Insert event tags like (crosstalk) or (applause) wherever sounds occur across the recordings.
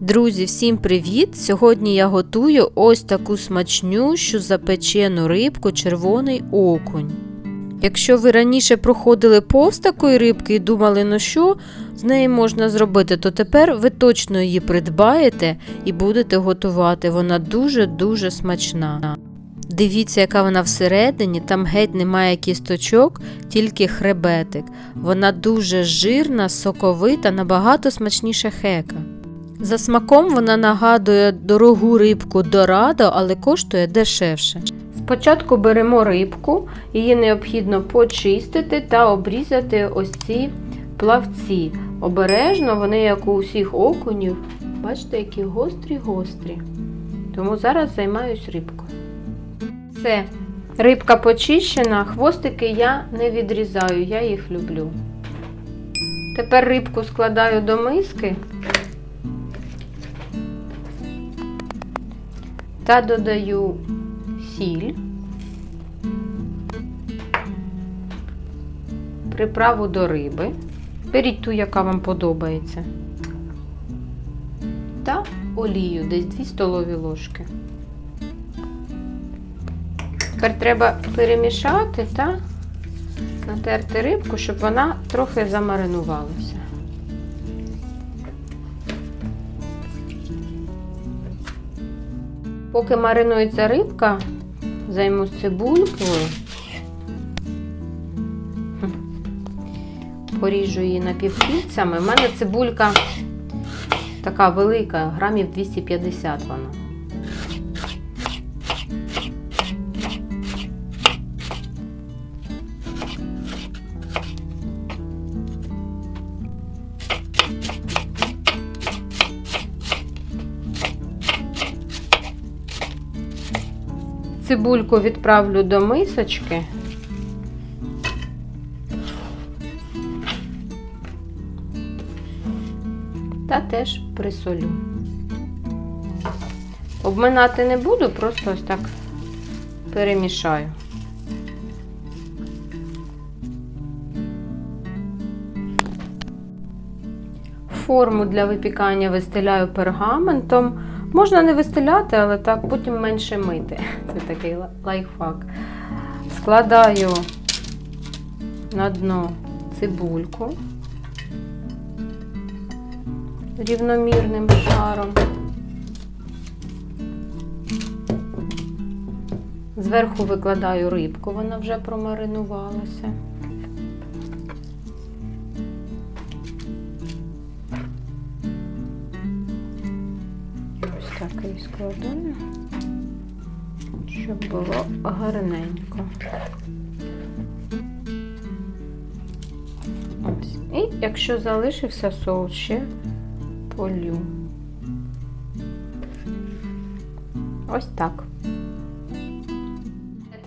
Друзі, всім привіт! Сьогодні я готую ось таку смачнющу запечену рибку червоний окунь. Якщо ви раніше проходили повз такої рибки і думали, ну що з неї можна зробити, то тепер ви точно її придбаєте і будете готувати. Вона дуже-дуже смачна. Дивіться, яка вона всередині, там геть немає кісточок, тільки хребетик. Вона дуже жирна, соковита, набагато смачніша хека. За смаком вона нагадує дорогу рибку дорадо, але коштує дешевше. Спочатку беремо рибку, її необхідно почистити та обрізати ось ці плавці. Обережно, вони, як у усіх окунів, бачите, які гострі-гострі. Тому зараз займаюсь рибкою. Все, рибка почищена, хвостики я не відрізаю, я їх люблю. Тепер рибку складаю до миски. Та додаю сіль, приправу до риби. Беріть ту, яка вам подобається. Та олію, десь 2 столові ложки. Тепер треба перемішати та натерти рибку, щоб вона трохи замаринувалася. Поки маринується рибка, займусь цибулькою. Поріжу її напівкільцями. У мене цибулька така велика, грамів 250 вона. Цибульку відправлю до мисочки. Та теж присолю. Обминати не буду, просто ось так перемішаю. Форму для випікання вистеляю пергаментом. Можна не вистеляти, але так потім менше мити. (laughs) Це такий лайфхак. Складаю на дно цибульку рівномірним шаром. Зверху викладаю рибку, вона вже промаринувалася. Складаю, щоб було гарненько. Ось. І якщо залишився соус, ще полю. Ось так.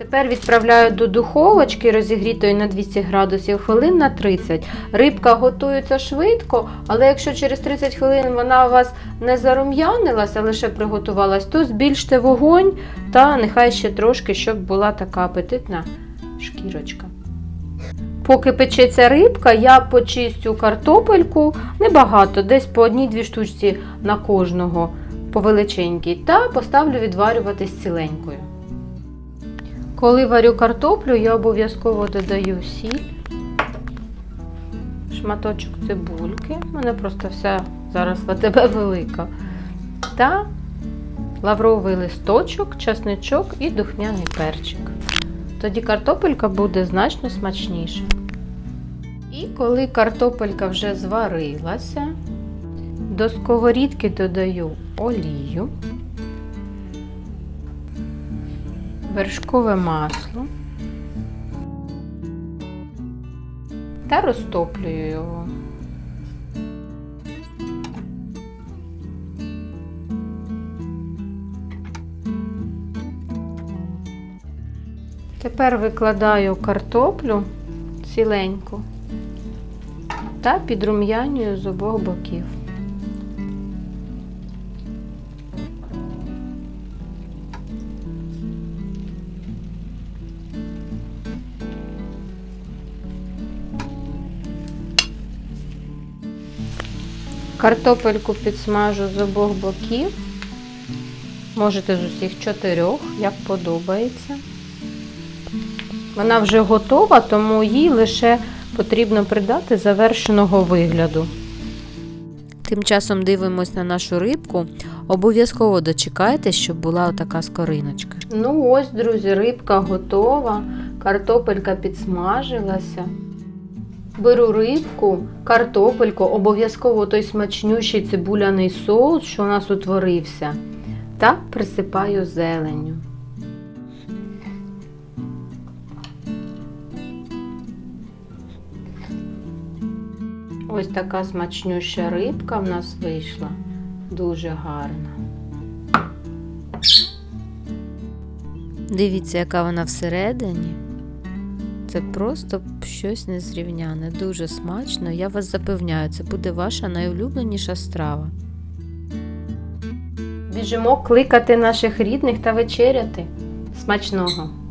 Тепер відправляю до духовочки розігрітої на 200 градусів хвилин на 30. Рибка готується швидко, але якщо через 30 хвилин вона у вас не зарум'янилася, лише приготувалась, то збільште вогонь та нехай ще трошки, щоб була така апетитна шкірочка. Поки печеться рибка, я почистю картопельку небагато, десь по одній-дві штучці на кожного по величенькій, та поставлю відварюватись ціленькою. Коли варю картоплю, я обов'язково додаю сіль, шматочок цибульки, у мене просто вся зараз ВТБ велика, та лавровий листочок, часничок і духмяний перчик. Тоді картопелька буде значно смачніша. І коли картопелька вже зварилася, до сковорідки додаю олію, вершкове масло та розтоплюю його. Тепер викладаю картоплю ціленьку та підрум'янюю з обох боків. Картопельку підсмажу з обох боків. Можете з усіх чотирьох, як подобається. Вона вже готова, тому їй лише потрібно придати завершеного вигляду. Тим часом дивимось на нашу рибку. Обов'язково дочекайте, щоб була така скориночка. Ну ось, друзі, рибка готова, картопелька підсмажилася. Беру рибку, картопельку, обов'язково той смачнющий цибуляний соус, що у нас утворився, та присипаю зеленню. Ось така смачнюща рибка в нас вийшла. Дуже гарна. Дивіться, яка вона всередині. Це просто щось незрівняне, дуже смачно. Я вас запевняю, це буде ваша найулюбленіша страва. Біжимо кликати наших рідних та вечеряти. Смачного!